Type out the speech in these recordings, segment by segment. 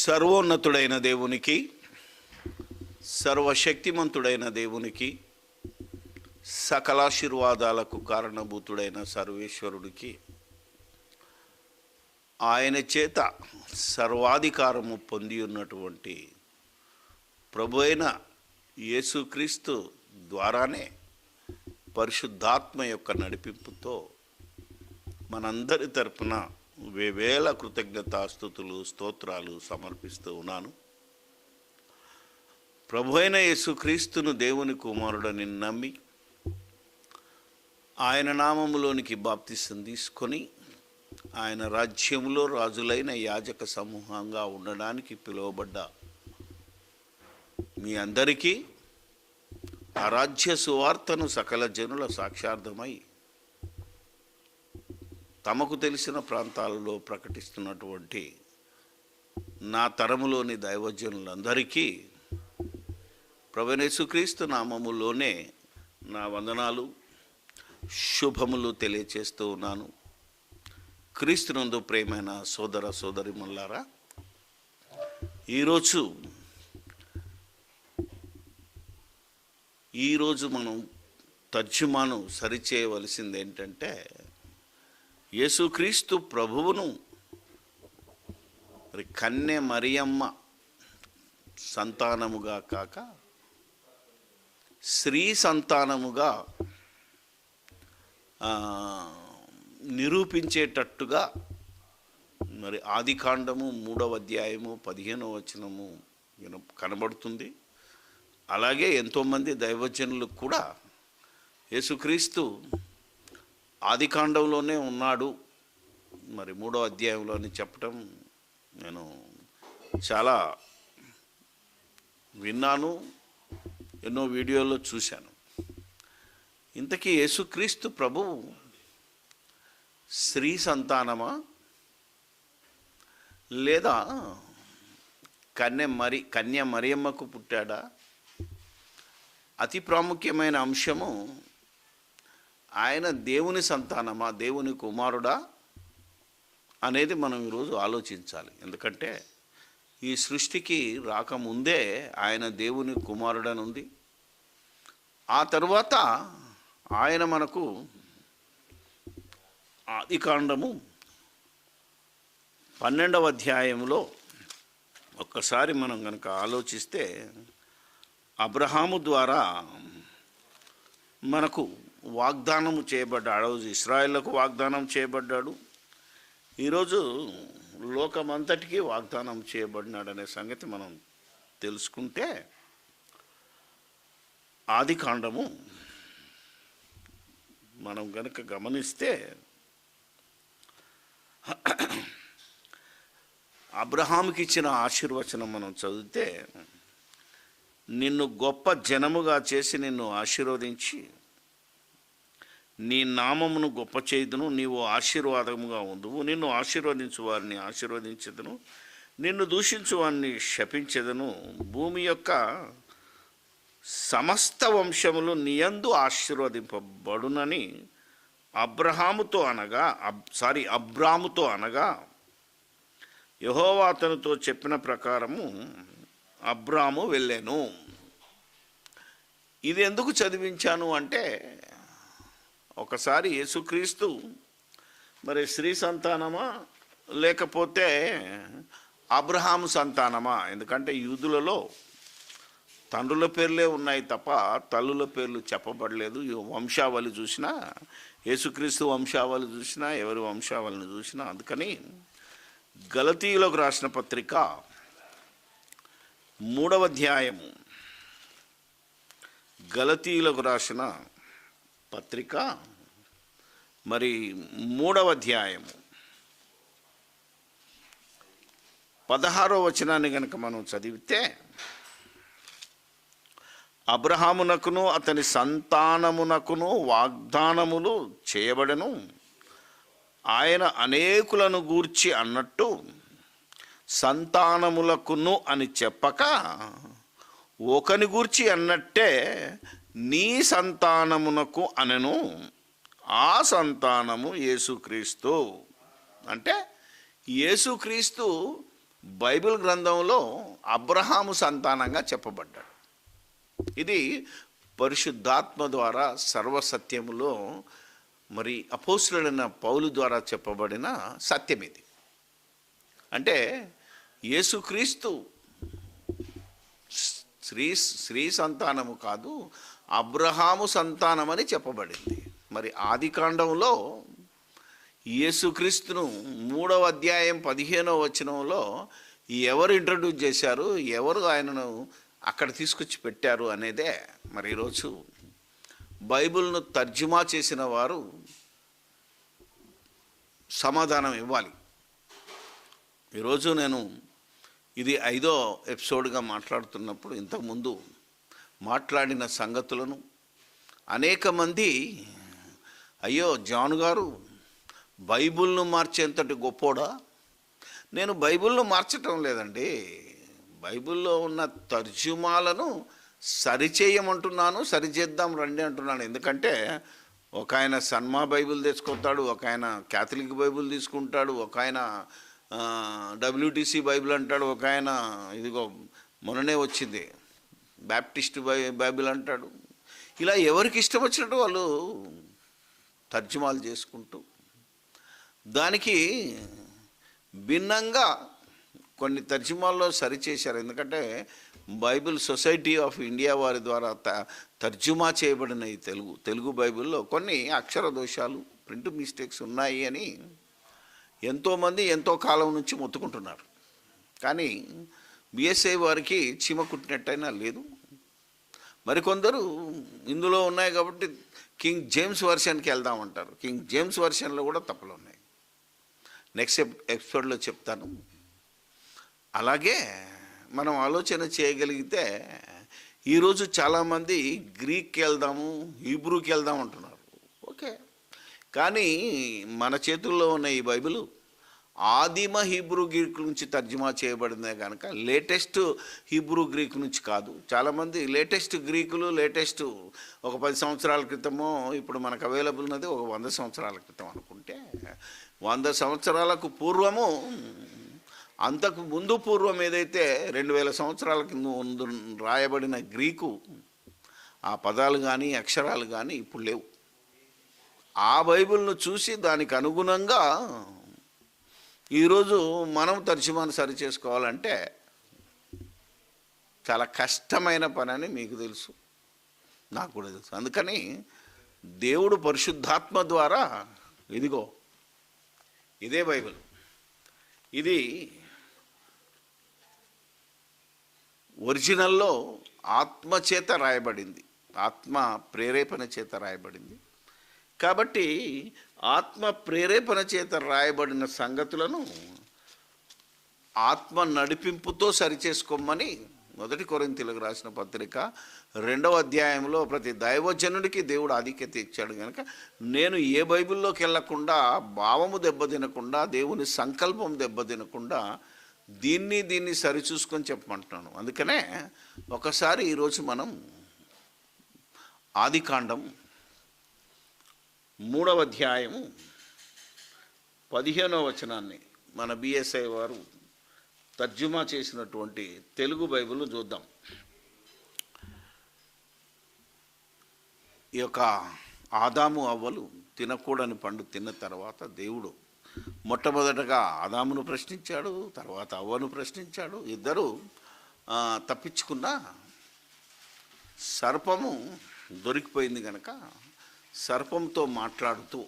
సర్వోన్నతుడైన దేవునికి సర్వశక్తిమంతుడైన దేవునికి సకలాశీర్వాదాలకు కారణభూతుడైన సర్వేశ్వరుడికి ఆయన చేత సర్వాధికారము పొంది ఉన్నటువంటి ప్రభు అయిన యేసుక్రీస్తు ద్వారానే పరిశుద్ధాత్మ యొక్క నడిపింపుతో మనందరి తరపున వేవేల కృతజ్ఞతాస్థుతులు స్తోత్రాలు సమర్పిస్తూ ఉన్నాను. ప్రభు అయిన యేసుక్రీస్తును దేవుని కుమారుడని నమ్మి ఆయన నామములోనికి బాప్తిసం తీసుకొని ఆయన రాజ్యంలో రాజులైన యాజక సమూహంగా ఉండడానికి పిలువబడ్డ మీ అందరికీ ఆ రాజ్య సువార్తను సకల జనుల సాక్షార్థమై తమకు తెలిసిన ప్రాంతాలలో ప్రకటిస్తున్నటువంటి నా తరములోని దైవజనులందరికీ ప్రవణేశుక్రీస్తు నామములోనే నా వందనాలు శుభములు తెలియచేస్తూ ఉన్నాను. క్రీస్తునందు ప్రేమైన సోదర సోదరిమల్లారా ఈరోజు ఈరోజు మనం తర్జుమాను సరిచేయవలసింది ఏంటంటే యేసుక్రీస్తు ప్రభువును. మరి కన్నె మరియమ్మ సంతానముగా కాక స్త్రీ సంతానముగా నిరూపించేటట్టుగా మరి ఆదికాండము మూడవ అధ్యాయము పదిహేనవ వచనము కనబడుతుంది. అలాగే ఎంతోమంది దైవజనులు కూడా యేసుక్రీస్తు ఆదికాండంలోనే ఉన్నాడు. మరి మూడో అధ్యాయంలో అని చెప్పటం నేను చాలా విన్నాను ఎన్నో వీడియోల్లో చూశాను. ఇంతకీ యేసుక్రీస్తు ప్రభు స్త్రీ సంతానమా? లేదా కన్య మరి కన్య మరియమ్మకు పుట్టాడా? అతి ప్రాముఖ్యమైన అంశము ఆయన దేవుని సంతానమా దేవుని కుమారుడా అనేది మనం ఈరోజు ఆలోచించాలి. ఎందుకంటే ఈ సృష్టికి రాకముందే ఆయన దేవుని కుమారుడనుంది. ఆ తరువాత ఆయన మనకు ఆదికాండము పన్నెండవ అధ్యాయంలో ఒక్కసారి మనం కనుక ఆలోచిస్తే అబ్రహాము ద్వారా మనకు వాగ్దానము చేయబడ్డాడు. ఆ రోజు ఇస్రాయేళ్ళకు వాగ్దానం చేయబడ్డాడు. ఈరోజు లోకమంతటికీ వాగ్దానం చేయబడినాడనే సంగతి మనం తెలుసుకుంటే ఆది కాండము మనం గనుక గమనిస్తే అబ్రహాంకి ఇచ్చిన ఆశీర్వచనం మనం చదివితే నిన్ను గొప్ప జనముగా చేసి నిన్ను ఆశీర్వదించి నీ నామమును గొప్ప చేయుదును నీవు ఆశీర్వాదముగా ఉందువు నిన్ను ఆశీర్వదించు వారిని ఆశీర్వదించదును నిన్ను దూషించు వారిని శపించదును. భూమి యొక్క సమస్త వంశములు నియందు ఆశీర్వదింపబడునని అబ్రహాముతో అనగా అబ్ సారీ అబ్రాముతో అనగా యహోవా అతనితో చెప్పిన ప్రకారము అబ్రాము వెళ్ళాను. ఇది ఎందుకు చదివించాను అంటే ఒకసారి యేసుక్రీస్తు మరి స్త్రీ సంతానమా లేకపోతే అబ్రహాము సంతానమా? ఎందుకంటే యూదులలో తండ్రుల పేర్లే ఉన్నాయి తప్ప తల్లుల పేర్లు చెప్పబడలేదు. వంశావళి చూసినా యేసుక్రీస్తు వంశావళి చూసినా ఎవరి వంశావళిని చూసినా అందుకని గలతీయులకు రాసిన పత్రిక మూడవ అధ్యాయము గలతీయులకు రాసిన పత్రిక. మరి మూడవ అధ్యాయము. పదహారో వచనాన్ని కనుక మనం చదివితే అబ్రహామునకును అతని సంతానమునకును వాగ్దానములు చేయబడను. ఆయన అనేకులను గూర్చి అన్నట్టు సంతానములకును అని చెప్పక ఒకని గూర్చి అన్నట్టే నీ సంతానమునకు అనను ఆ సంతానము యేసుక్రీస్తు. అంటే యేసుక్రీస్తు బైబిల్ గ్రంథంలో అబ్రహాము సంతానంగా చెప్పబడ్డాడు. ఇది పరిశుద్ధాత్మ ద్వారా సర్వసత్యములో మరి అపోసులైన పౌలు ద్వారా చెప్పబడిన సత్యం ఇది. అంటే యేసుక్రీస్తు స్త్రీ స్త్రీ సంతానము కాదు అబ్రహాము సంతానమని చెప్పబడింది. మరి ఆది కాండంలో యేసుక్రీస్తును మూడవ అధ్యాయం పదిహేనవ వచనంలో ఎవరు ఇంట్రడ్యూస్ చేశారు? ఎవరు ఆయనను అక్కడ తీసుకొచ్చి పెట్టారు అనేదే మరి ఈరోజు బైబిల్ను తర్జుమా చేసిన వారు సమాధానం ఇవ్వాలి. ఈరోజు నేను ఇది ఐదో ఎపిసోడ్గా మాట్లాడుతున్నప్పుడు ఇంతకుముందు మాట్లాడిన సంగతులను అనేక మంది అయ్యో జాన్ గారు బైబిల్ను మార్చేంతటి గొప్పోడా? నేను బైబిల్ను మార్చటం లేదండి. బైబిల్లో ఉన్న తర్జుమాలను సరిచేయమంటున్నాను సరిచేద్దాం రండి అంటున్నాను. ఎందుకంటే ఒక ఆయన సన్మా బైబిల్ తెచ్చుకుంటాడు ఒక ఆయన క్యాథలిక్ బైబిల్ తీసుకుంటాడు ఒక ఆయన డబ్ల్యూటీసీ బైబిల్ అంటాడు ఒక ఆయన ఇదిగో మొన్ననే వచ్చింది. బ్యాప్టిస్ట్ బై బైబిల్ అంటాడు. ఇలా ఎవరికి ఇష్టం వచ్చినట్టు వాళ్ళు తర్జుమాలు చేసుకుంటూ దానికి భిన్నంగా కొన్ని తర్జుమాల్లో సరిచేశారు. ఎందుకంటే బైబిల్ సొసైటీ ఆఫ్ ఇండియా వారి ద్వారా త తర్జుమా చేయబడిన ఈ తెలుగు తెలుగు బైబిల్లో కొన్ని అక్షర దోషాలు ప్రింట్ మిస్టేక్స్ ఉన్నాయి అని ఎంతోమంది ఎంతో కాలం నుంచి మొత్తుకుంటున్నారు. కానీ బిఎస్ఐ వారికి చీమ కుట్టినట్టయినా లేదు. మరికొందరు ఇందులో ఉన్నాయి కాబట్టి కింగ్ జేమ్స్ వర్షన్కి వెళ్దామంటారు. కింగ్ జేమ్స్ వర్షన్లో కూడా తప్పులు ఉన్నాయి. నెక్స్ట్ ఎపిసోడ్లో చెప్తాను. అలాగే మనం ఆలోచన చేయగలిగితే ఈరోజు చాలామంది గ్రీక్కి వెళ్దాము హీబ్రూకి వెళ్దాం అంటున్నారు. ఓకే. కానీ మన చేతుల్లో ఉన్న ఈ బైబిలు ఆదిమ హీబ్రూ గ్రీక్ నుంచి తర్జుమా చేయబడిందే కనుక లేటెస్ట్ హీబ్రూ గ్రీక్ నుంచి కాదు. చాలామంది లేటెస్ట్ గ్రీకులు లేటెస్ట్ ఒక పది సంవత్సరాల క్రితమో ఇప్పుడు మనకు అవైలబుల్ ఉన్నది ఒక వంద సంవత్సరాల క్రితం అనుకుంటే వంద సంవత్సరాలకు పూర్వము అంతకు ముందు పూర్వం ఏదైతే రెండు వేల సంవత్సరాల కింద ముందు రాయబడిన గ్రీకు ఆ పదాలు కానీ అక్షరాలు కానీ ఇప్పుడు లేవు. ఆ బైబిల్ను చూసి దానికి అనుగుణంగా ఈరోజు మనం తర్జుమాను సరి చేసుకోవాలంటే చాలా కష్టమైన పని అని మీకు తెలుసు నాకు కూడా తెలుసు. అందుకని దేవుడు పరిశుద్ధాత్మ ద్వారా ఇదిగో ఇదే బైబిల్. ఇది ఒరిజినల్లో ఆత్మ చేత రాయబడింది ఆత్మ ప్రేరేపణ చేత రాయబడింది. కాబట్టి ఆత్మ ప్రేరేపణ చేత రాయబడిన సంగతులను ఆత్మ నడిపింపుతో సరిచేసుకోమని మొదటి కొరింతలకు రాసిన పత్రిక రెండవ అధ్యాయంలో ప్రతి దైవజనుడికి దేవుడు ఆధిక్యత ఇచ్చాడు కనుక నేను ఏ బైబిల్లోకి వెళ్ళకుండా భావము దెబ్బతినకుండా దేవుని సంకల్పం దెబ్బతినకుండా దీన్ని దీన్ని సరిచూసుకొని చెప్పమంటున్నాను. అందుకనే ఒకసారి ఈరోజు మనం ఆదికాండం మూడవ అధ్యాయము పదిహేనవ వచనాన్ని మన బిఎస్ఐ వారు తర్జుమా చేసినటువంటి తెలుగు బైబిల్ చూద్దాం. ఈ యొక్క ఆదాము అవ్వలు తినకూడని పండు తిన్న తర్వాత దేవుడు మొట్టమొదటగా ఆదామును ప్రశ్నించాడు తర్వాత అవ్వను ప్రశ్నించాడు. ఇద్దరు తప్పించుకున్న సర్పము దొరికిపోయింది కనుక సర్పంతో మాట్లాడుతూ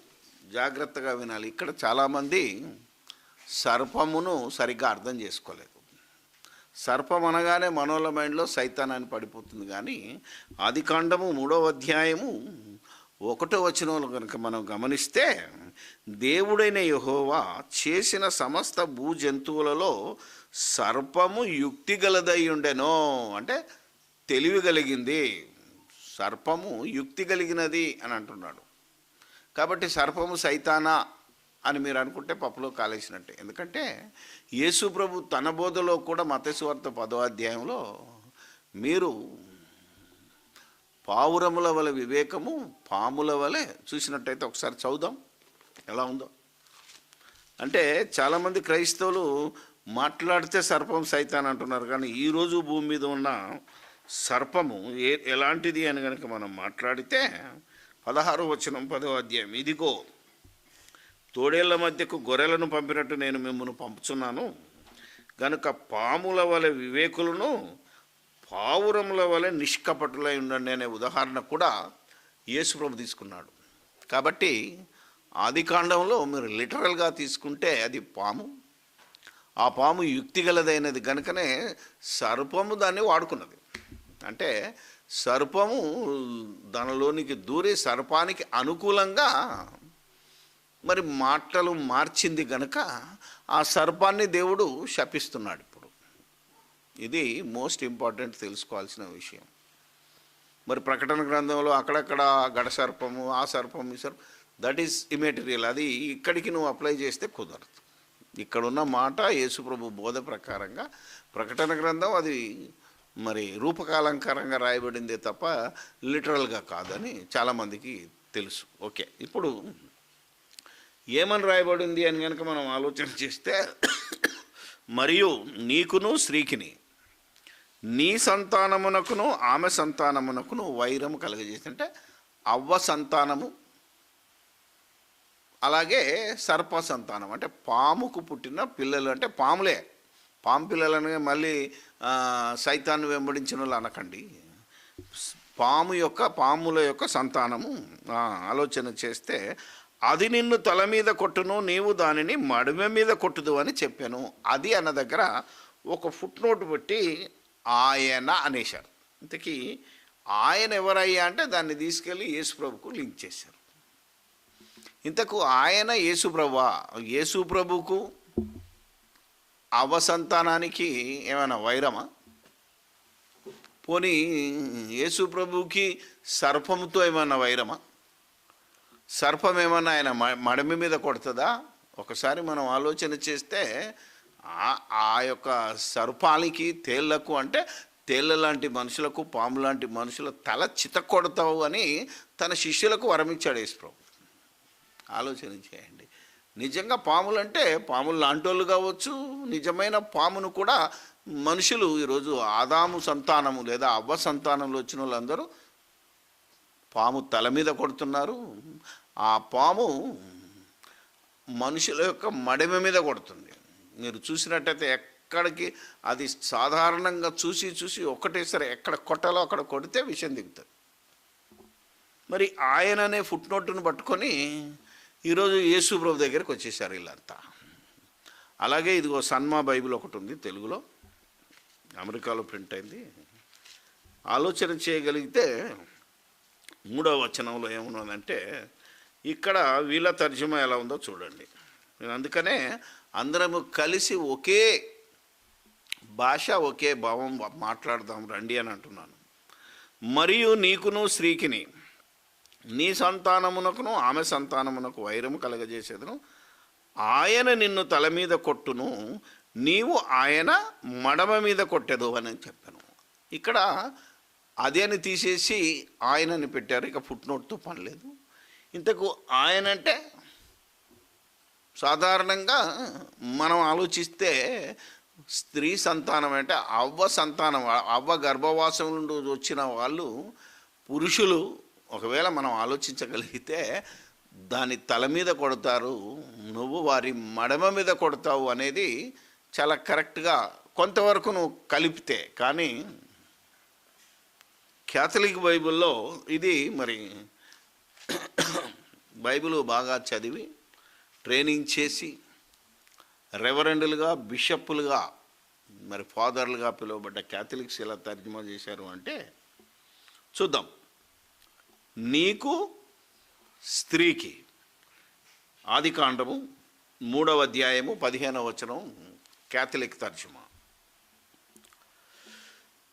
జాగ్రత్తగా వినాలి. ఇక్కడ చాలామంది సర్పమును సరిగ్గా అర్థం చేసుకోలేదు. సర్పం అనగానే మనోళ్ళ మైండ్లో సైతానాన్ని పడిపోతుంది. కానీ ఆది కాండము మూడవ అధ్యాయము ఒకటో వచనంలో కనుక మనం గమనిస్తే దేవుడైన యహోవా చేసిన సమస్త భూ జంతువులలో సర్పము యుక్తి గలదై ఉండెనో అంటే తెలివి కలిగింది. సర్పము యుక్తి కలిగినది అని అంటున్నాడు. కాబట్టి సర్పము సైతానా అని మీరు అనుకుంటే పప్పులో కాలేసినట్టే. ఎందుకంటే యేసు ప్రభు తన బోధలో కూడా మతేశ్వర్త పదో అధ్యాయంలో మీరు పావురముల వలె వివేకము పాముల వలె చూసినట్టయితే ఒకసారి చదుదాం ఎలా ఉందో? అంటే చాలామంది క్రైస్తవులు మాట్లాడితే సర్పం సైతాన్ అంటున్నారు. కానీ ఈరోజు భూమి మీద ఉన్న సర్పము ఏ ఎలాంటిది అని గనక మనం మాట్లాడితే పదహారు వచనం పదో అధ్యాయం. ఇదిగో తోడేళ్ళ మధ్యకు గొర్రెలను పంపినట్టు నేను మిమ్మల్ని పంపుచున్నాను. గనుక పాముల వలె వివేకులను పావురముల వలె నిష్కపటులై ఉండండి అనే ఉదాహరణ కూడా యేసుప్రభు తీసుకున్నాడు. కాబట్టి ఆది కాండంలో మీరు లిటరల్గా తీసుకుంటే అది పాము. ఆ పాము యుక్తిగలదైనది కనుకనే సర్పము దాన్ని వాడుకున్నది. అంటే సర్పము దానిలోనికి దూరి సర్పానికి అనుకూలంగా మరి మాటలు మార్చింది గనుక ఆ సర్పాన్ని దేవుడు శపిస్తున్నాడు ఇప్పుడు. ఇది మోస్ట్ ఇంపార్టెంట్ తెలుసుకోవాల్సిన విషయం. మరి ప్రకటన గ్రంథంలో అక్కడక్కడ గడ సర్పము ఆ సర్పం ఈ సర్పం దట్ ఈస్ ఇమెటీరియల్ అది ఇక్కడికి నువ్వు అప్లై చేస్తే కుదరదు. ఇక్కడున్న మాట యేసుప్రభు బోధ ప్రకారంగా ప్రకటన గ్రంథం అది మరి రూపకాలంకారంగా రాయబడిందే తప్ప లిటరల్గా కాదని చాలామందికి తెలుసు. ఓకే ఇప్పుడు ఏమని రాయబడింది అని కనుక మనం ఆలోచన చేస్తే మరియు నీకును స్త్రీకిని నీ సంతానమునకును ఆమె సంతానమునకును వైరము కలగజేసి అంటే అవ్వ సంతానము అలాగే సర్ప సంతానం అంటే పాముకు పుట్టిన పిల్లలు అంటే పాములే. పాము పిల్లలని మళ్ళీ సైతాన్ని వెంబడించిన వాళ్ళు అనకండి. పాము యొక్క పాముల యొక్క సంతానము ఆలోచన చేస్తే అది నిన్ను తల మీద కొట్టును నీవు దానిని మడిమె మీద కొట్టుదు అని చెప్పాను. అది అన్న దగ్గర ఒక ఫుట్ నోట్ పెట్టి ఆయన అనేశారు. ఇంతకీ ఆయన ఎవరయ్యా అంటే దాన్ని తీసుకెళ్ళి యేసుప్రభుకు లింక్ చేశారు. ఇంతకు ఆయన యేసుప్రభా యేసుప్రభుకు అవసంతానానికి ఏమైనా వైరమా? పోనీ యేసుప్రభుకి సర్పముతో ఏమైనా వైరమా? సర్పం ఏమన్నా ఆయన మడమి మీద కొడుతుందా? ఒకసారి మనం ఆలోచన చేస్తే ఆ- ఆ యొక్క సర్పానికి తేళ్ళకు అంటే తేళ్ళ లాంటి మనుషులకు పాము లాంటి మనుషుల తల చితకొడతావు అని తన శిష్యులకు వరమిచ్చాడు యేసుప్రభు ఆలోచన చేయండి. నిజంగా పాములు అంటే పాములు లాంటోళ్ళు కావచ్చు నిజమైన పామును కూడా మనుషులు ఈరోజు ఆదాము సంతానము లేదా అవ్వ సంతానంలో వచ్చిన వాళ్ళందరూ పాము తల మీద కొడుతున్నారు. ఆ పాము మనుషుల యొక్క మడిమ మీద కొడుతుంది. మీరు చూసినట్టయితే ఎక్కడికి అది సాధారణంగా చూసి చూసి ఒకటేసారి ఎక్కడ కొట్టాలో అక్కడ కొడితే విషయం దిగుతుంది. మరి ఆయన అనే ఫుట్ పట్టుకొని ఈరోజు యేసు ప్రభు దగ్గరికి వచ్చేసారు వీళ్ళంతా. అలాగే ఇదిగో సన్మా బైబిల్ ఒకటి ఉంది తెలుగులో. అమెరికాలో ప్రింట్ అయింది. ఆలోచన చేయగలిగితే మూడవ వచనంలో ఏమున్నదంటే ఇక్కడ వీళ్ళ తర్జుమా ఎలా ఉందో చూడండి. నేను అందుకనే అందరము కలిసి ఒకే భాష ఒకే భావం మాట్లాడదాం రండి అని అంటున్నాను. మరియు నీకును స్త్రీకిని నీ సంతానమునకును ఆమె సంతానమునకు వైరము కలగజేసేదను. ఆయన నిన్ను తల మీద కొట్టును నీవు ఆయన మడమ మీద కొట్టెదు అని చెప్పాను. ఇక్కడ అదే అని తీసేసి ఆయనని పెట్టారు ఇక ఫుట్ నోట్తో ఇంతకు ఆయన అంటే సాధారణంగా మనం ఆలోచిస్తే స్త్రీ సంతానం అంటే అవ్వ సంతానం అవ్వ గర్భవాసం నుండి వచ్చిన వాళ్ళు పురుషులు ఒకవేళ మనం ఆలోచించగలిగితే దాని తల మీద కొడతారు నువ్వు వారి మడమ మీద కొడతావు అనేది చాలా కరెక్ట్గా కొంతవరకు నువ్వు కలిపితే. కానీ క్యాథలిక్ బైబిల్లో ఇది మరి బైబిల్ బాగా చదివి ట్రైనింగ్ చేసి రెవరెండ్లుగా బిషప్పులుగా మరి ఫాదర్లుగా పిలువబడ్డ క్యాథలిక్స్ ఎలా తర్జుమా చేశారు అంటే చూద్దాం. నీకు స్త్రీకి. ఆది కాండము మూడవ అధ్యాయము పదిహేనవ వచనం క్యాథలిక్ తర్జుమా.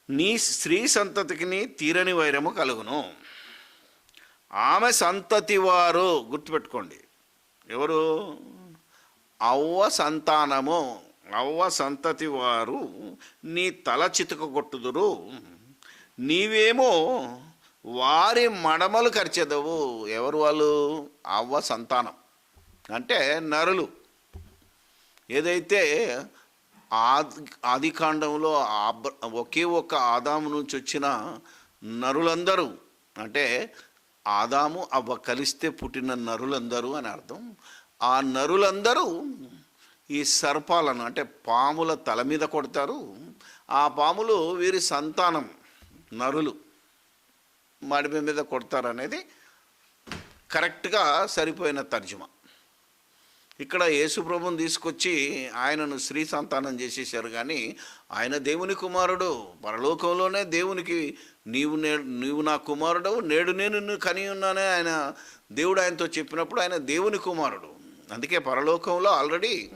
నీ స్త్రీ సంతతికి తీరని వైరము కలుగును. ఆమె సంతతి వారు గుర్తుపెట్టుకోండి ఎవరు? అవ్వ సంతానము అవ్వ సంతతి వారు నీ తల చితుక కొట్టుదురు. నీవేమో వారి మడమలు ఖర్చెదవు ఎవరు వాళ్ళు? అవ్వ సంతానం. అంటే నరులు. ఏదైతే ఆది ఆదికాండంలో ఒకే ఒక్క ఆదాము నుంచి వచ్చిన నరులందరూ అంటే ఆదాము అవ్వ కలిస్తే పుట్టిన నరులందరూ అని అర్థం. ఆ నరులందరూ ఈ సర్పాలను అంటే పాముల తల మీద కొడతారు. ఆ పాములు వీరి సంతానం నరులు. మడిమి మీద కొడతారనేది కరెక్ట్గా సరిపోయిన తర్జుమా. ఇక్కడ యేసుప్రభుని తీసుకొచ్చి ఆయనను స్త్రీ సంతానం చేసేసారు కానీ ఆయన దేవుని కుమారుడు. పరలోకంలోనే దేవునికి నీవు నే నీవు నా కుమారుడు నేడు నేను నిన్ను కని ఉన్నానే ఆయన దేవుడు ఆయనతో చెప్పినప్పుడు ఆయన దేవుని కుమారుడు. అందుకే పరలోకంలో ఆల్రెడీ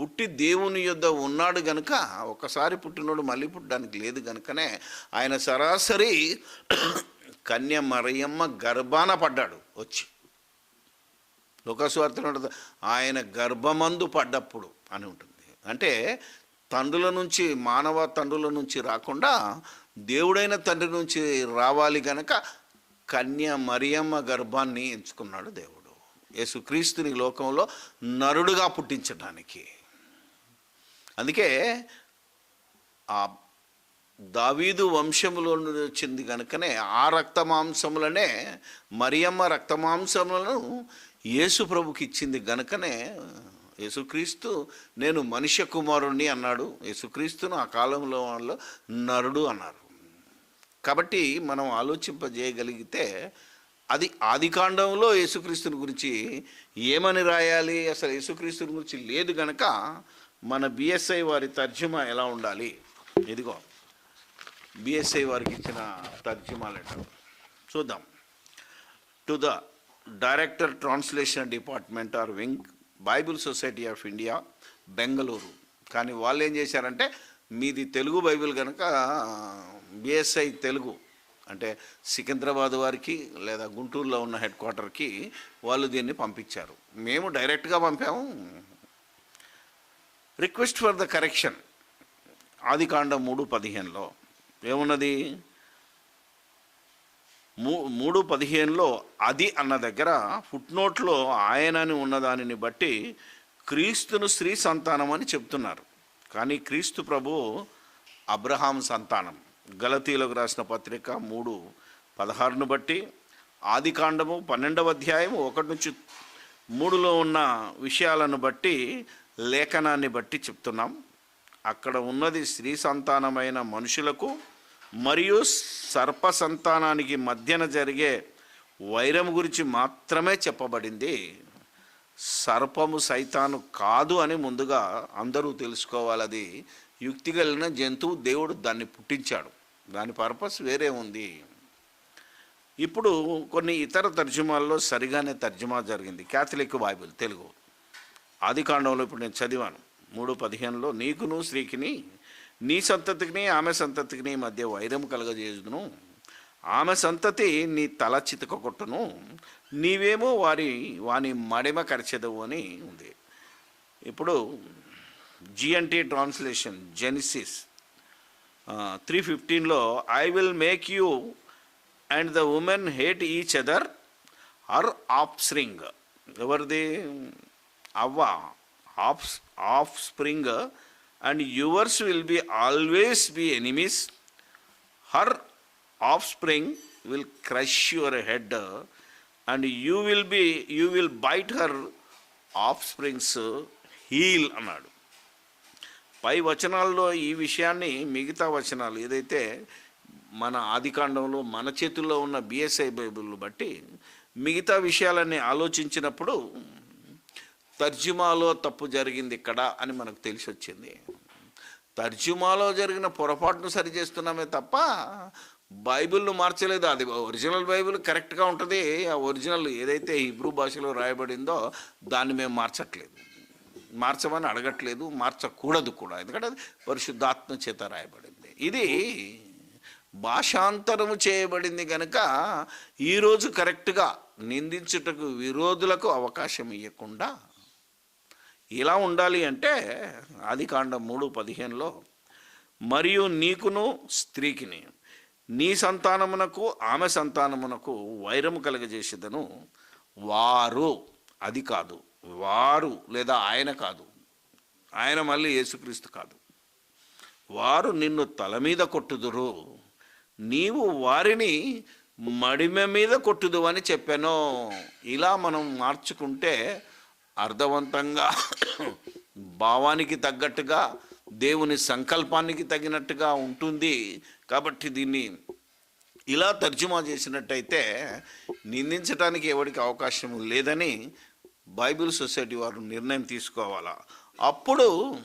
పుట్టి దేవుని యొద్ద ఉన్నాడు గనుక ఒకసారి పుట్టినోడు మళ్ళీ పుట్టడానికి లేదు గనుకనే ఆయన సరాసరి కన్య మరియమ్మ గర్భాన పడ్డాడు వచ్చి. లోకస్వార్థలో ఆయన గర్భమందు పడ్డప్పుడు అని ఉంటుంది. అంటే తండ్రుల నుంచి మానవ తండ్రుల నుంచి రాకుండా దేవుడైన తండ్రి నుంచి రావాలి గనక కన్య మరియమ్మ గర్భాన్ని ఎంచుకున్నాడు దేవుడు. యేసుక్రీస్తుని లోకంలో నరుడుగా పుట్టించడానికి అందుకే ఆ దావీదు వంశములో వచ్చింది కనుకనే ఆ రక్త మాంసములనే మరియమ్మ రక్త మాంసములను యేసు ప్రభుకి ఇచ్చింది గనుకనే యేసుక్రీస్తు నేను మనుష్య కుమారుణ్ణి అన్నాడు. యేసుక్రీస్తును ఆ కాలంలో వాళ్ళు నరుడు అన్నారు. కాబట్టి మనం ఆలోచింపజేయగలిగితే అది ఆది కాండంలో యేసుక్రీస్తుని గురించి ఏమని రాయాలి? అసలు యేసుక్రీస్తుని గురించి లేదు గనక మన బిఎస్ఐ వారి తర్జుమా ఎలా ఉండాలి? ఇదిగో బిఎస్ఐ వారికి ఇచ్చిన తర్జుమా లెటర్. చూద్దాం. To the director translation department R wing Bible society of India Bengaluru. కానీ వాళ్ళు ఏం చేశారంటే మీది తెలుగు బైబిల్ కనుక బిఎస్ఐ తెలుగు అంటే సికింద్రాబాద్ వారికి లేదా గుంటూరులో ఉన్న హెడ్ క్వార్టర్కి వాళ్ళు దీన్ని పంపించారు. మేము డైరెక్ట్గా పంపాము రిక్వెస్ట్ ఫర్ ద కరెక్షన్. ఆదికాండం మూడు పదిహేనులో ఏమున్నది? మూ మూడు పదిహేనులో అది అన్న దగ్గర ఫుట్నోట్లో ఆయన అని ఉన్నదానిని బట్టి క్రీస్తును స్త్రీ సంతానం అని చెప్తున్నారు. కానీ క్రీస్తు ప్రభు అబ్రహాం సంతానం. గలతీలకు రాసిన పత్రిక మూడు పదహారును బట్టి ఆది కాండము పన్నెండవ అధ్యాయం ఒకటి నుంచి మూడులో ఉన్న విషయాలను బట్టి లేఖనాన్ని బట్టి చెప్తున్నాం. అక్కడ ఉన్నది స్త్రీ సంతానమైన మనుషులకు మరియు సర్ప సంతానానికి మధ్యన జరిగే వైరం గురించి మాత్రమే చెప్పబడింది. సర్పము సైతాను కాదు అని ముందుగా అందరూ తెలుసుకోవాలి. అది యుక్తి కలిగిన జంతువు దేవుడు దాన్ని పుట్టించాడు. దాని పర్పస్ వేరే ఉంది. ఇప్పుడు కొన్ని ఇతర తర్జుమాల్లో సరిగానే తర్జుమా జరిగింది. Catholic Bible Telugu. ఆదికాండంలో ఇప్పుడు నేను చదివాను. మూడు పదిహేనులో నీకును స్త్రీకిని నీ సంతతికిని ఆమె సంతతికిని మధ్య వైరం కలగజేయుదును. ఆమె సంతతి నీ తల చితక కొట్టును. నీవేమో వారి వాని మడిమ కరిచెదవు అని ఉంది. ఇప్పుడు జిఎన్టీ ట్రాన్స్లేషన్ జెనిసిస్ త్రీ ఫిఫ్టీన్లో I will make you and the woman hate each other her offspring ఎవరిది? అవ్వ off offspring and yours will be always be enemies. Her offspring will crush your head and you will be you will bite her offspring's heel అన్నాడు. పై వచనాల్లో ఈ విషయాన్ని మిగతా వచనాలు ఏదైతే మన ఆదికాండంలో మన చేతుల్లో ఉన్న బిఎస్ఐ బైబిల్ బట్టి మిగతా విషయాలన్నీ ఆలోచించినప్పుడు తర్జుమాలో తప్పు జరిగింది ఇక్కడ అని మనకు తెలిసి వచ్చింది తర్జుమాలో జరిగిన పొరపాటును సరిచేస్తున్నామే తప్ప బైబిల్ను మార్చలేదు. అది ఒరిజినల్ బైబిల్ కరెక్ట్గా ఉంటుంది. ఆ ఒరిజినల్ ఏదైతే హిబ్రూ భాషలో రాయబడిందో దాన్ని మేము మార్చట్లేదు. మార్చమని అడగట్లేదు మార్చకూడదు కూడా. ఎందుకంటే అది పరిశుద్ధాత్మ చేత రాయబడింది. ఇది భాషాంతరము చేయబడింది కనుక ఈరోజు కరెక్ట్గా నిందించుటకు విరోధులకు అవకాశం ఇవ్వకుండా ఇలా ఉండాలి అంటే ఆదికాండం మూడు పదిహేనులో మరియు నీకును స్త్రీకిని నీ సంతానమునకు ఆమె సంతానమునకు వైరము కలగజేసేదను వారు. అది కాదు వారు లేదా ఆయన కాదు ఆయన మళ్ళీ యేసుక్రీస్తు కాదు. వారు నిన్ను తల మీద కొట్టుదురు నీవు వారిని మడిమె మీద కొట్టుదు అని చెప్పాను. ఇలా మనం మార్చుకుంటే అర్థవంతంగా భావానికి తగ్గట్టుగా దేవుని సంకల్పానికి తగినట్టుగా ఉంటుంది. కాబట్టి దీన్ని ఇలా తర్జుమా చేసినట్టయితే నిందించడానికి ఎవరికి అవకాశం లేదని బైబిల్ సొసైటీ వారు నిర్ణయం తీసుకోవాలా? అప్పుడు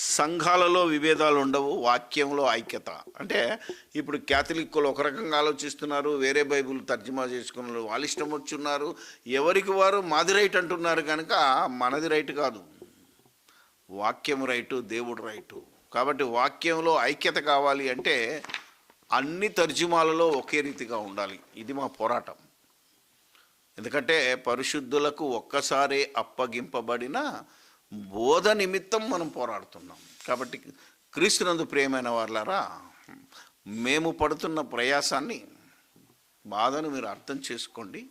సంఘాలలో విభేదాలు ఉండవు వాక్యంలో ఐక్యత. అంటే ఇప్పుడు క్యాథలిక్కులు ఒక రకంగా ఆలోచిస్తున్నారు వేరే బైబిల్ తర్జుమా చేసుకున్నారు వాళ్ళు ఇష్టం వచ్చున్నారు ఎవరికి వారు మాది రైట్ అంటున్నారు కనుక మనది రైట్ కాదు. వాక్యం రైటు దేవుడు రైటు. కాబట్టి వాక్యంలో ఐక్యత కావాలి అంటే అన్ని తర్జుమాలలో ఒకే రీతిగా ఉండాలి. ఇది మా పోరాటం. ఎందుకంటే పరిశుద్ధులకు ఒక్కసారే అప్పగింపబడిన బోధ నిమిత్తం మనం పోరాడుతున్నాం. కాబట్టి క్రీస్తునందు ప్రియమైన వాళ్ళారా మేము పడుతున్న ప్రయాసాన్ని బాధను మీరు అర్థం చేసుకోండి.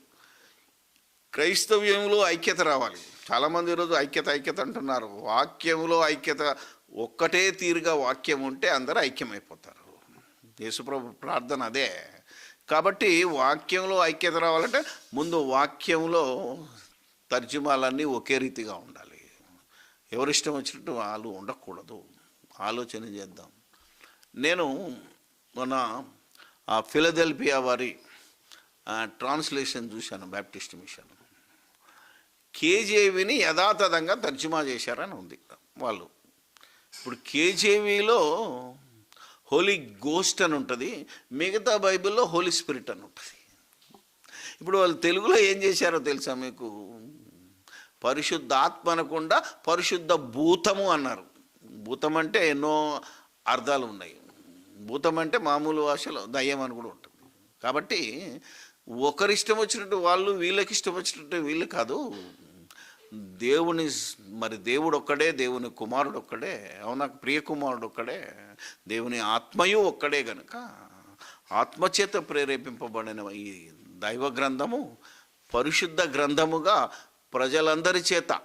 క్రైస్తవ్యంలో ఐక్యత రావాలి. చాలామంది ఈరోజు ఐక్యత ఐక్యత అంటున్నారు. వాక్యంలో ఐక్యత ఒక్కటే తీరుగా వాక్యం ఉంటే అందరూ ఐక్యమైపోతారు. యేసుప్రభు ప్రార్థన అదే. కాబట్టి వాక్యంలో ఐక్యత రావాలంటే ముందు వాక్యంలో తర్జుమాలన్నీ ఒకే రీతిగా ఉండాలి. ఎవరిష్టం వచ్చినట్టు వాళ్ళు ఉండకూడదు. ఆలోచన చేద్దాం. నేను మన ఆ ఫిలదెల్ఫియా వారి ట్రాన్స్లేషన్ చూశాను బ్యాప్టిస్ట్ మిషన్. కేజేవిని యథాతథంగా తర్జుమా చేశారని ఉంది వాళ్ళు. ఇప్పుడు కేజేవిలో హోలీ గోస్ట్ అని ఉంటుంది మిగతా బైబిల్లో హోలీ స్పిరిట్ అని ఉంటుంది. ఇప్పుడు వాళ్ళు తెలుగులో ఏం చేశారో తెలుసా మీకు? పరిశుద్ధాత్మ అనకుండా పరిశుద్ధ భూతము అన్నారు. భూతం అంటే ఎన్నో అర్థాలు ఉన్నాయి. భూతం అంటే మామూలు భాషలో దయ్యం అని కూడా ఉంటుంది. కాబట్టి ఒకరి ఇష్టం వచ్చినట్టు వాళ్ళు వీళ్ళకి ఇష్టం వచ్చినట్టు వీళ్ళు కాదు. దేవుని మరి దేవుడు ఒక్కడే దేవుని కుమారుడు ఒక్కడే అవునా? ప్రియ కుమారుడు ఒక్కడే దేవుని ఆత్మయు ఒక్కడే గనుక ఆత్మచేత ప్రేరేపింపబడిన ఈ దైవ గ్రంథము పరిశుద్ధ గ్రంథముగా ప్రజలందరి చేత.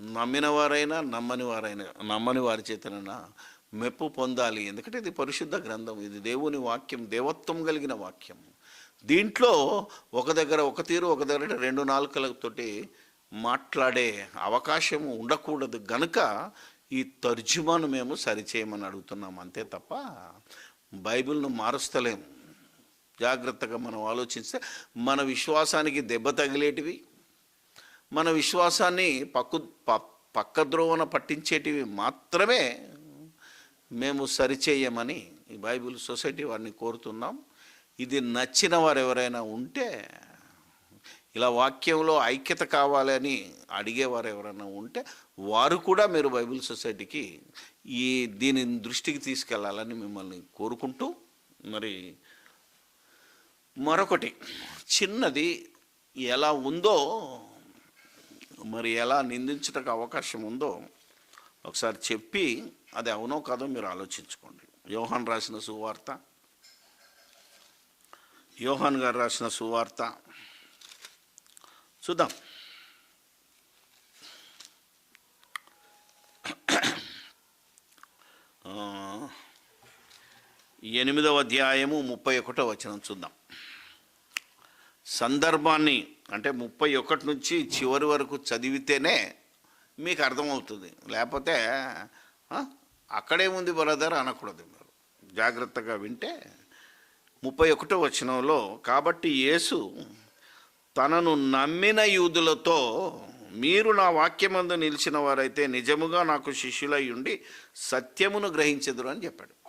నమ్మిన వారైనా నమ్మని వారైనా నమ్మని వారి చేతనైనా మెప్పు పొందాలి. ఎందుకంటే ఇది పరిశుద్ధ గ్రంథం. ఇది దేవుని వాక్యం దేవత్వం కలిగిన వాక్యం. దీంట్లో ఒక దగ్గర ఒక తీరు ఒక దగ్గర రెండు నాలుకలతోటి మాట్లాడే అవకాశం ఉండకూడదు. గనుక ఈ తర్జుమాను మేము సరిచేయమని అడుగుతున్నాం. అంతే తప్ప బైబిల్ను మారుస్తలేము. జాగ్రత్తగా మనం ఆలోచిస్తే మన విశ్వాసానికి దెబ్బ తగిలేటివి మన విశ్వాసాన్ని పక్కు ప- పక్క ద్రోవన పట్టించేటివి మాత్రమే మేము సరిచేయమని ఈ బైబిల్ సొసైటీ వారిని కోరుతున్నాం. ఇది నచ్చిన వారు ఎవరైనా ఉంటే ఇలా వాక్యంలో ఐక్యత కావాలని అడిగేవారు ఎవరైనా ఉంటే వారు కూడా మీరు బైబిల్ సొసైటీకి ఈ దీనిని దృష్టికి తీసుకెళ్ళాలని మిమ్మల్ని కోరుకుంటూ మరి మరొకటి చిన్నది ఎలా ఉందో మరి ఎలా నిందించటకు అవకాశం ఉందో ఒకసారి చెప్పి అది అవునో కాదో మీరు ఆలోచించుకోండి. యోహాన్ రాసిన సువార్త యోహాన్ గారు రాసిన సువార్త చూద్దాం. ఆ, ఎనిమిదవ అధ్యాయము ముప్పై ఒకటో వచనం చూద్దాం. సందర్భాన్ని అంటే ముప్పై ఒకటి నుంచి చివరి వరకు చదివితేనే మీకు అర్థమవుతుంది. లేకపోతే అక్కడే ఉంది బ్రదర్ అనకూడదు మీరు. జాగ్రత్తగా వింటే ముప్పై ఒకటో వచనంలో కాబట్టి యేసు తనను నమ్మిన యూదులతో మీరు నా వాక్యమందు నిలిచిన వారైతే నిజముగా నాకు శిష్యులై ఉండి సత్యమును గ్రహించెదురు అని చెప్పాడు.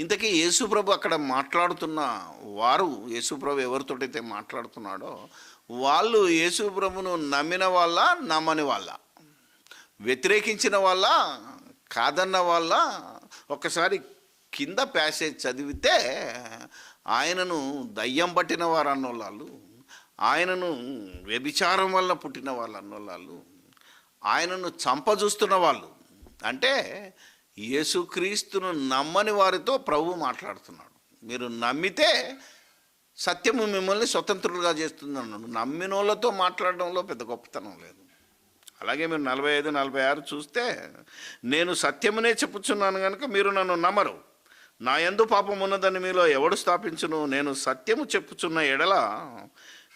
ఇంతకీ యేసుప్రభు అక్కడ మాట్లాడుతున్న వారు యేసుప్రభు ఎవరితోటైతే మాట్లాడుతున్నాడో వాళ్ళు యేసుప్రభును నమ్మిన వాళ్ళ నమ్మని వాళ్ళ. వ్యతిరేకించిన వాళ్ళ కాదన్న వాళ్ళ. ఒకసారి కింద ప్యాసేజ్ చదివితే ఆయనను దయ్యం పట్టిన వారు అన్నోళ్ళు ఆయనను వ్యభిచారం వల్ల పుట్టిన వాళ్ళు అన్నోళ్ళు ఆయనను చంప చూస్తున్న వాళ్ళు. అంటే యేసుక్రీస్తును నమ్మని వారితో ప్రభు మాట్లాడుతున్నాడు. మీరు నమ్మితే సత్యము మిమ్మల్ని స్వతంత్రులుగా చేస్తుంది అన్నాడు. నమ్మిన వాళ్ళతో మాట్లాడడంలో పెద్ద గొప్పతనం లేదు. అలాగే మీరు నలభై ఐదు నలభై ఆరు చూస్తే నేను సత్యమునే చెప్పుచున్నాను కనుక మీరు నన్ను నమ్మరు. నా ఎందు పాపం ఉన్నదని మీలో ఎవడు స్థాపించును? నేను సత్యము చెప్పుచున్న ఎడల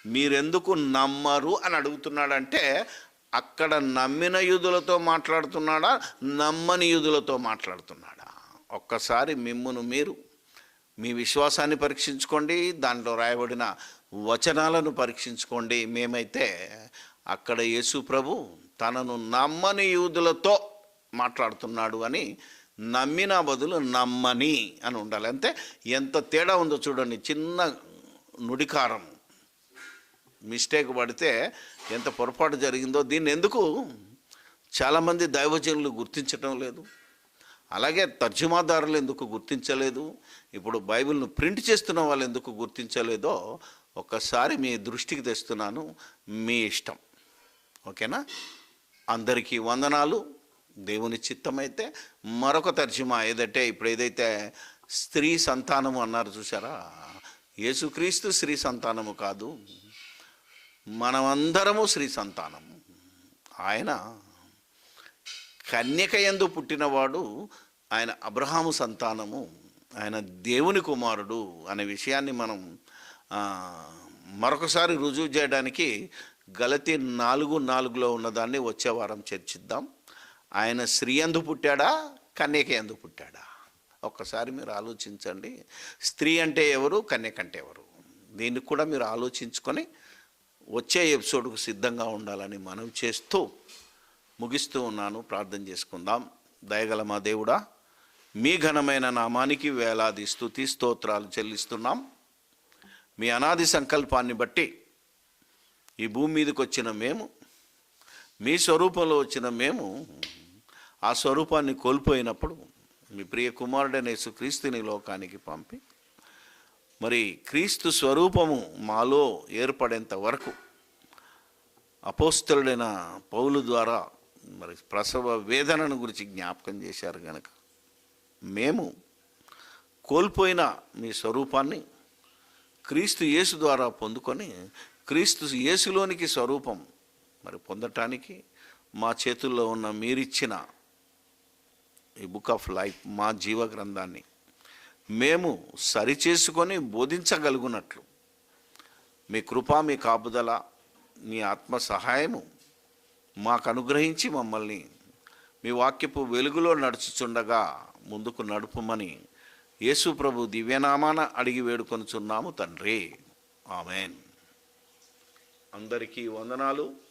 మీరెందుకు నమ్మరు అని అడుగుతున్నాడంటే అక్కడ నమ్మిన యూదులతో మాట్లాడుతున్నాడా? నమ్మని యూదులతో మాట్లాడుతున్నాడా? ఒక్కసారి మిమ్మును మీరు మీ విశ్వాసాన్ని పరీక్షించుకోండి దాంట్లో రాయబడిన వచనాలను పరీక్షించుకోండి. మేమైతే అక్కడ యేసు ప్రభు తనను నమ్మని యూదులతో మాట్లాడుతున్నాడు అని నమ్మిన బదులు నమ్మని అని ఉండాలి. అంతే? ఎంత తేడా ఉందో చూడండి. చిన్న నుడికారం. మిస్టేక్ పడితే ఎంత పొరపాటు జరిగిందో దీన్ని ఎందుకు చాలామంది దైవజనులు గుర్తించటం లేదు. అలాగే తర్జుమాదారులు ఎందుకు గుర్తించలేదు? ఇప్పుడు బైబిల్ను ప్రింట్ చేస్తున్న వాళ్ళు ఎందుకు గుర్తించలేదో ఒక్కసారి మీ దృష్టికి తెస్తున్నాను. మీ ఇష్టం. ఓకేనా? అందరికీ వందనాలు. దేవుని చిత్తమైతే మరొక తర్జుమా ఏదంటే ఇప్పుడు ఏదైతే స్త్రీ సంతానము అన్నారు చూసారా యేసుక్రీస్తు స్త్రీ సంతానము కాదు. మనమందరము స్త్రీ సంతానము ఆయన కన్యకయందు పుట్టినవాడు ఆయన అబ్రహాము సంతానము ఆయన దేవుని కుమారుడు అనే విషయాన్ని మనం మరొకసారి రుజువు చేయడానికి గలతి నాలుగు నాలుగులో ఉన్నదాన్ని వచ్చే వారం చర్చిద్దాం. ఆయన స్త్రీ ఎందు పుట్టాడా కన్యక ఎందు పుట్టాడా? ఒక్కసారి మీరు ఆలోచించండి. స్త్రీ అంటే ఎవరు కన్యక అంటే ఎవరు? దీన్ని కూడా మీరు ఆలోచించుకొని వచ్చే ఎపిసోడ్కు సిద్ధంగా ఉండాలని మనం చేస్తూ ముగిస్తూ ఉన్నాను. ప్రార్థన చేసుకుందాం. దయగల మా దేవుడా మీ ఘనమైన నామానికి వేలాది స్థుతి స్తోత్రాలు చెల్లిస్తున్నాం. మీ అనాది సంకల్పాన్ని బట్టి ఈ భూమి మీదకి వచ్చిన మేము మీ స్వరూపంలో వచ్చిన మేము ఆ స్వరూపాన్ని కోల్పోయినప్పుడు మీ ప్రియ కుమారుడైన యేసుక్రీస్తుని లోకానికి పంపి మరి క్రీస్తు స్వరూపము మాలో ఏర్పడేంత వరకు అపోస్తలుడైన పౌలు ద్వారా మరి ప్రసవ వేదనను గురించి జ్ఞాపకం చేశారు కనుక మేము కోల్పోయిన మీ స్వరూపాన్ని క్రీస్తు యేసు ద్వారా పొందుకొని క్రీస్తు యేసులోనికి స్వరూపం మరి పొందటానికి మా చేతుల్లో ఉన్న మీరిచ్చిన ఈ బుక్ ఆఫ్ లైఫ్ మా జీవ గ్రంథాన్ని మేము సరిచేసుకొని బోధించగలుగునట్లు. మీ కృప మీ కాపుదల మీ ఆత్మ సహాయము మాకు అనుగ్రహించి మమ్మల్ని మీ వాక్యపు వెలుగులో నడుచుచుండగా ముందుకు నడుపుమని యేసు ప్రభు దివ్యనామాన అడిగి వేడుకొనుచున్నాము తండ్రి. ఆమెన్. అందరికీ వందనాలు.